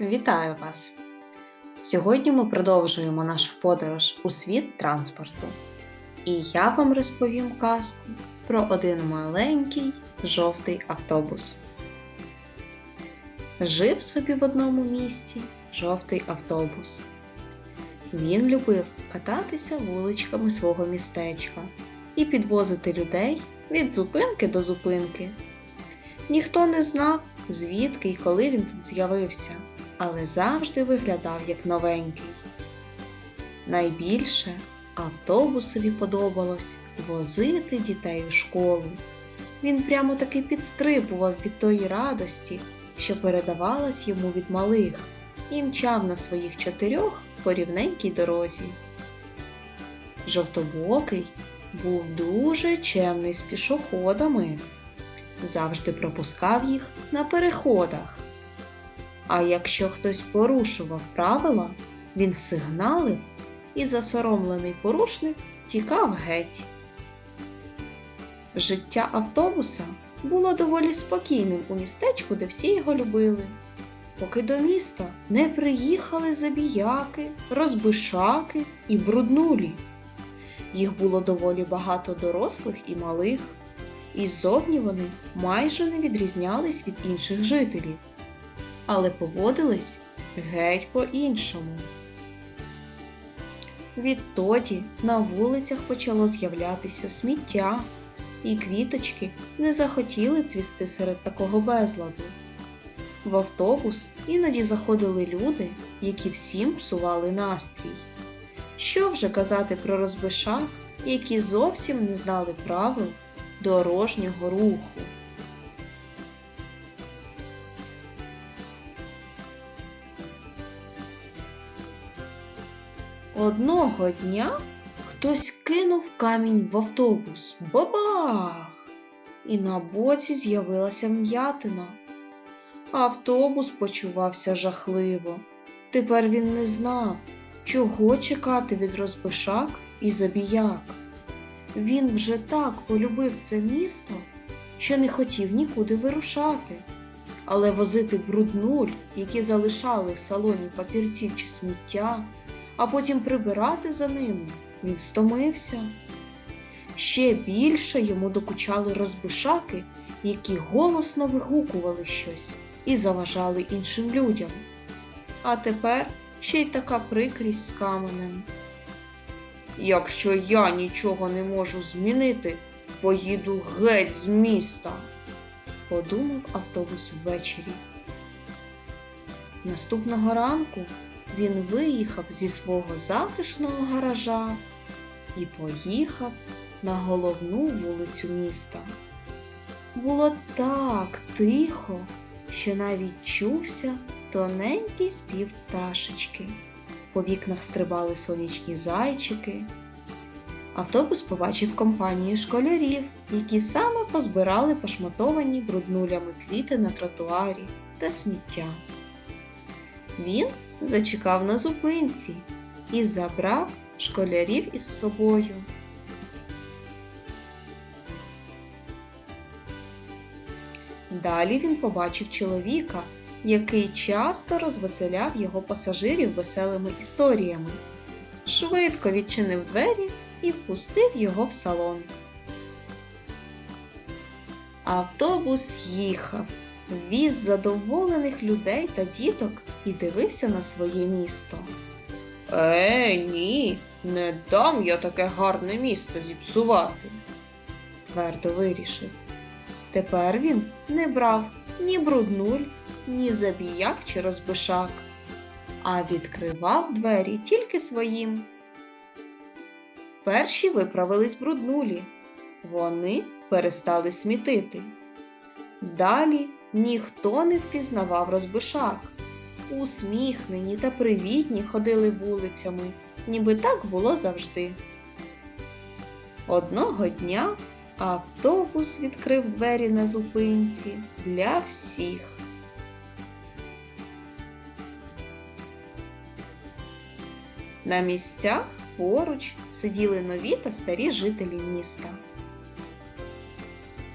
Вітаю вас! Сьогодні ми продовжуємо нашу подорож у світ транспорту. І я вам розповім казку про один маленький жовтий автобус. Жив собі в одному місті жовтий автобус. Він любив кататися вуличками свого містечка і підвозити людей від зупинки до зупинки. Ніхто не знав, звідки і коли він тут з'явився, але завжди виглядав як новенький. Найбільше автобусові подобалось возити дітей у школу. Він прямо таки підстрибував від тої радості, що передавалась йому від малих, і мчав на своїх чотирьох по рівненькій дорозі. Жовтобокий був дуже чемний з пішоходами, завжди пропускав їх на переходах. А якщо хтось порушував правила, він сигналив і засоромлений порушник тікав геть. Життя автобуса було доволі спокійним у містечку, де всі його любили. Поки до міста не приїхали забіяки, розбишаки і бруднулі. Їх було доволі багато дорослих і малих, і ззовні вони майже не відрізнялись від інших жителів, але поводились геть по-іншому. Відтоді на вулицях почало з'являтися сміття, і квіточки не захотіли цвісти серед такого безладу. В автобус іноді заходили люди, які всім псували настрій. Що вже казати про розбишак, які зовсім не знали правил дорожнього руху. Одного дня хтось кинув камінь в автобус. Бабах! І на боці з'явилася м'ятина. Автобус почувався жахливо. Тепер він не знав, чого чекати від розбишак і забіяк. Він вже так полюбив це місто, що не хотів нікуди вирушати, але возити бруднуль, які залишали в салоні папірці чи сміття, а потім прибирати за ними, він стомився. Ще більше йому докучали розбишаки, які голосно вигукували щось і заважали іншим людям. А тепер ще й така прикрість з каменем. Якщо я нічого не можу змінити, поїду геть з міста, подумав автобус ввечері. Наступного ранку він виїхав зі свого затишного гаража і поїхав на головну вулицю міста. Було так тихо, що навіть чувся тоненький спів пташечки. По вікнах стрибали сонячні зайчики. Автобус побачив компанію школярів, які саме позбирали пошматовані бруднулями квіти на тротуарі та сміття. Він зачекав на зупинці і забрав школярів із собою. Далі він побачив чоловіка, який часто розвеселяв його пасажирів веселими історіями. Швидко відчинив двері і впустив його в салон. Автобус їхав, віз задоволених людей та діток і дивився на своє місто. Е, ні, не дам я таке гарне місто зіпсувати, твердо вирішив. Тепер він не брав ні бруднуль, ні забіяк чи розбишак, а відкривав двері тільки своїм. Перші виправились бруднулі, вони перестали смітити. Далі ніхто не впізнавав розбишак. Усміхнені та привітні ходили вулицями, ніби так було завжди. Одного дня автобус відкрив двері на зупинці для всіх. На місцях поруч сиділи нові та старі жителі міста.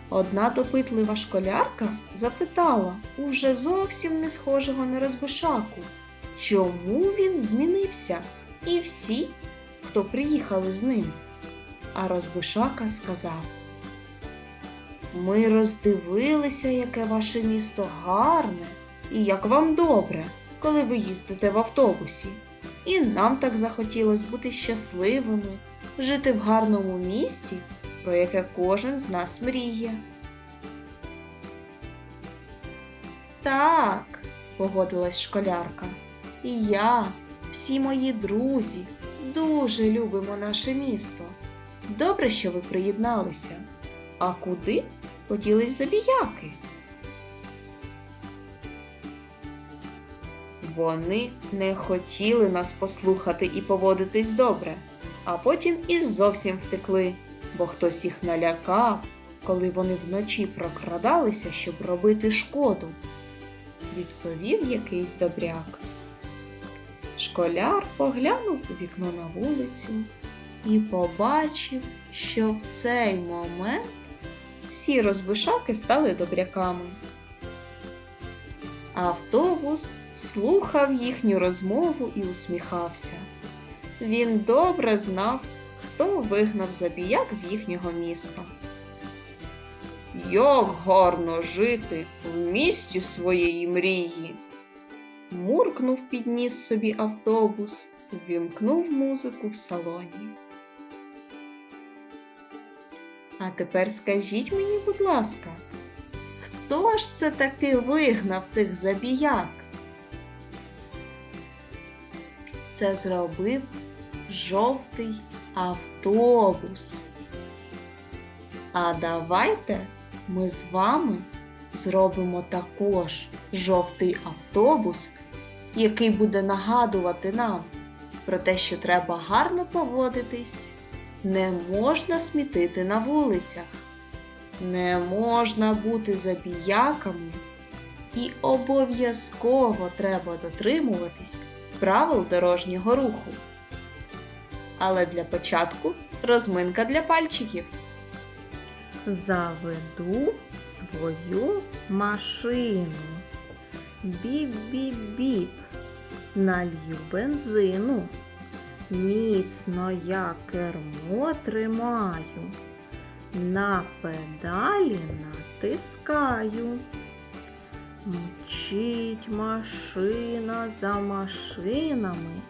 Одна допитлива школярка запитала у вже зовсім не схожого на розбишаку, чому він змінився, і всі, хто приїхали з ним. А розбишака сказав: Ми роздивилися, яке ваше місто гарне і як вам добре, коли ви їздите в автобусі. І нам так захотілося бути щасливими, жити в гарному місті, про яке кожен з нас мріє. Так, погодилась школярка. І я, всі мої друзі, дуже любимо наше місто. Добре, що ви приєдналися. А куди поділись забіяки? Вони не хотіли нас послухати і поводитись добре, а потім і зовсім втекли, бо хтось їх налякав, коли вони вночі прокрадалися, щоб робити шкоду, відповів якийсь добряк. Школяр поглянув у вікно на вулицю і побачив, що в цей момент всі розбишаки стали добряками. Автобус слухав їхню розмову і усміхався. Він добре знав, хто вигнав забіяк з їхнього міста. Як гарно жити в місті своєї мрії. Муркнув підніс собі автобус, ввімкнув музику в салоні. А тепер скажіть мені, будь ласка, хто ж це таки вигнав цих забіяк? Це зробив жовтий автобус. А давайте ми з вами зробимо також жовтий автобус, який буде нагадувати нам про те, що треба гарно поводитись, не можна смітити на вулицях, не можна бути забіяками і обов'язково треба дотримуватись правил дорожнього руху. Але для початку розминка для пальчиків. Заведу свою машину. Біп-біп-біп, налью бензину. Міцно я кермо тримаю, на педалі натискаю. Мчить машина за машинами,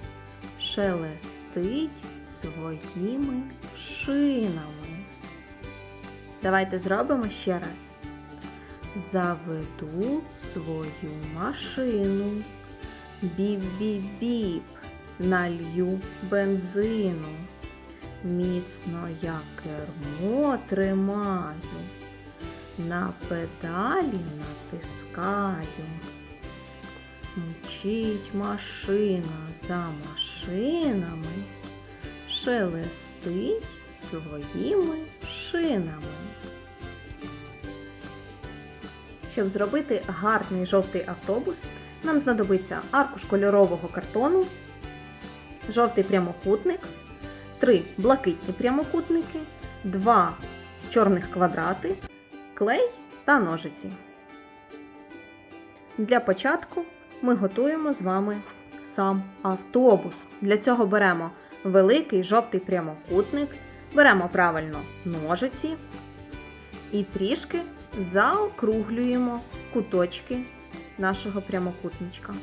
шелестить своїми шинами. Давайте зробимо ще раз. Заведу свою машину. Біп-біп-біп, налью бензину. Міцно я кермо тримаю, на педалі натискаю. Мчить машина за машинами, шелестить своїми шинами. Щоб зробити гарний жовтий автобус, нам знадобиться аркуш кольорового картону, жовтий прямокутник, три блакитні прямокутники, два чорних квадрати, клей та ножиці. Для початку ми готуємо з вами сам автобус. Для цього беремо великий жовтий прямокутник, беремо правильно ножиці і трішки заокруглюємо куточки нашого прямокутничка.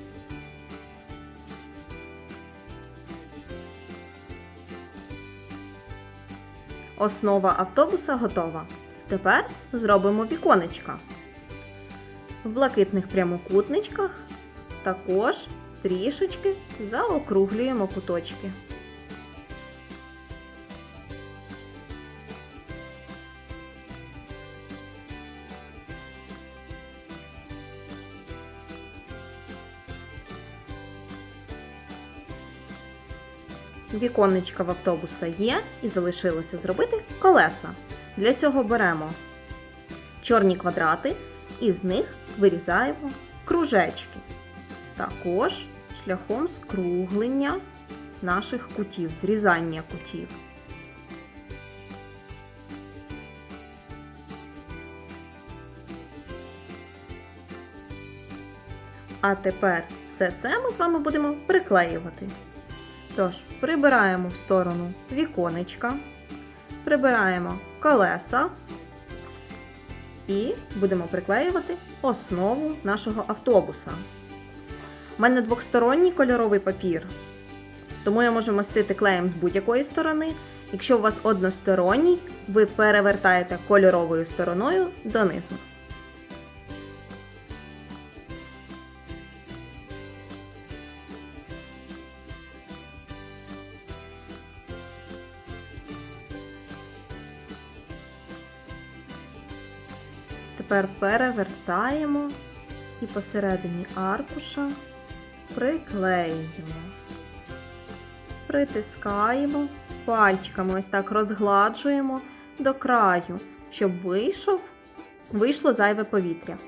Основа автобуса готова. Тепер зробимо віконечка. В блакитних прямокутничках також трішечки заокруглюємо куточки. віконечка в автобуса є, і залишилося зробити колеса. Для цього беремо чорні квадрати і з них вирізаємо кружечки. Також шляхом скруглення наших кутів, зрізання кутів. А тепер все це ми з вами будемо приклеювати. Тож, прибираємо в сторону віконечка, прибираємо колеса і будемо приклеювати основу нашого автобуса. У мене двохсторонній кольоровий папір, тому я можу мастити клеєм з будь-якої сторони. Якщо у вас односторонній, ви перевертаєте кольоровою стороною донизу. Тепер перевертаємо і посередині аркуша приклеюємо. Притискаємо пальчиками, ось так розгладжуємо до краю, щоб вийшов, вийшло зайве повітря.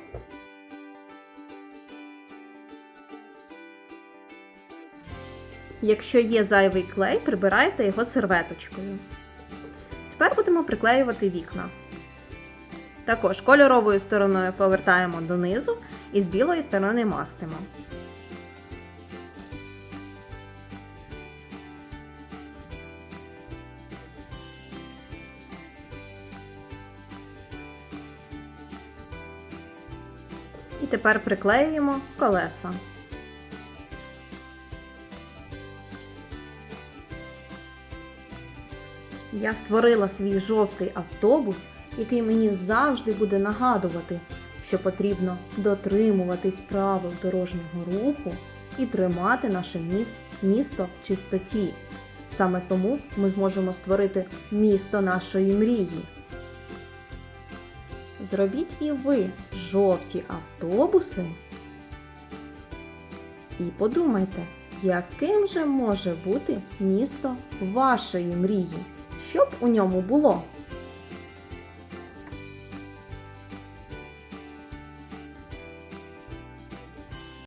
Якщо є зайвий клей, прибирайте його серветочкою. Тепер будемо приклеювати вікна. Також кольоровою стороною повертаємо донизу і з білої сторони мастимо. І тепер приклеюємо колеса. Я створила свій жовтий автобус, який мені завжди буде нагадувати, що потрібно дотримуватись правил дорожнього руху і тримати наше місто в чистоті. Саме тому ми зможемо створити місто нашої мрії. Зробіть і ви жовті автобуси. І подумайте, яким же може бути місто вашої мрії, що б у ньому було?